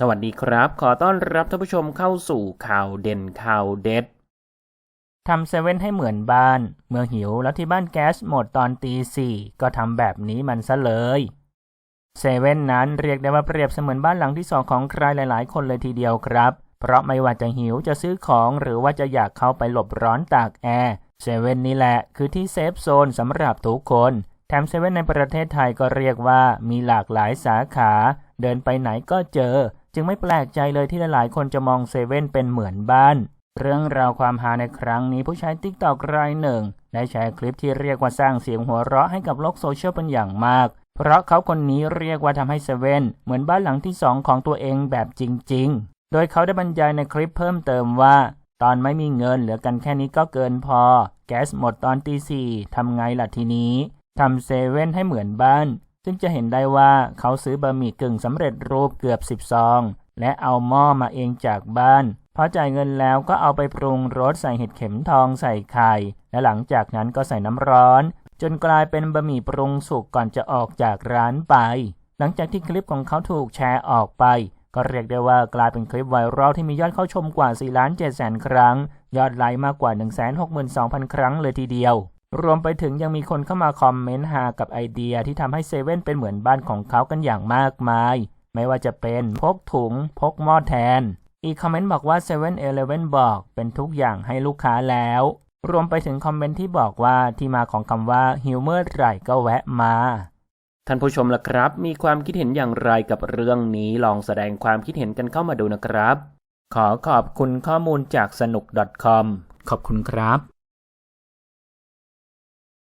สวัสดีครับ ขอต้อนรับท่านผู้ชมเข้าสู่ข่าวเด่นข่าวเด็ดทำเซเว่นให้เหมือนบ้าน เมื่อหิวแล้วที่บ้านแก๊สหมดตอนตีสี่ก็ทำแบบนี้มันซะเลยเซเว่นนั้นเรียกได้ว่าเปรียบเสมือนบ้านหลังที่สองของใครหลาย ๆ คนเลยทีเดียวครับ เพราะไม่ว่าจะหิวจะซื้อของหรือว่าจะอยากเข้าไปหลบร้อนตากแอร์เซเว่นนี่แหละคือที่เซฟโซนสำหรับทุกคนแถมเซเว่นในประเทศไทยก็เรียกว่ามีหลากหลายสาขา เดินไปไหนก็เจอ จึงไม่แปลกใจเลยที่หลายๆ คนจะมองเซเว่นเป็นเหมือนบ้าน เรื่องราวความฮาในครั้งนี้ผู้ใช้ติ๊กตอกรายหนึ่งได้แชร์คลิปที่เรียกว่าสร้างเสียงหัวเราะให้กับโลกโซเชียลเป็นอย่างมาก เพราะเขาคนนี้เรียกว่าทำให้เซเว่นเหมือนบ้านหลังที่สองของตัวเองแบบจริง ๆ โดยเขาได้บรรยายในคลิปเพิ่มเติมว่า ตอนไม่มีเงินเหลือกันแค่นี้ก็เกินพอ แก๊สหมดตอนตีสี่ทำไงล่ะทีนี้ทำเซเว่นให้เหมือนบ้าน ซึ่งจะเห็นได้ว่าเขาซื้อบะหมี่กึ่งสำเร็จรูปเกือบสิบซอง และเอาหม้อมาเองจากบ้านพอจ่ายเงินแล้วก็เอาไปปรุงรสใส่เห็ดเข็มทองใส่ไข่ และหลังจากนั้นก็ใส่น้ำร้อน จนกลายเป็นบะหมี่ปรุงสุกก่อนจะออกจากร้านไป หลังจากที่คลิปของเขาถูกแชร์ออกไป ก็เรียกได้ว่ากลายเป็นคลิปไวรัลที่มียอดเข้าชมกว่า4ล้าน7แสนครั้ง ยอดไลค์มากกว่า 162,000 ครั้งเลยทีเดียว รวมไปถึงยังมีคนเข้ามาคอมเมนต์หากับไอเดียที่ทำให้เซเว่นเป็นเหมือนบ้านของเขากันอย่างมากมาย ไม่ว่าจะเป็นพกถุง พกหม้อแทน อีกคอมเมนต์บอกว่า7 e เ e ่ e อบอกเป็นทุกอย่างให้ลูกค้าแล้ว รวมไปถึงคอมเมนต์ที่บอกว่าที่มาของคำว่าหิวเมื่อไหร่ก็แวะมาท่านผู้ชมล่ะครับ มีความคิดเห็นอย่างไรกับเรื่องนี้ลองแสดงความคิดเห็นกันเข้ามาดูนะครับ ขอขอบคุณข้อมูลจากสนุก .com ขอบคุณครับ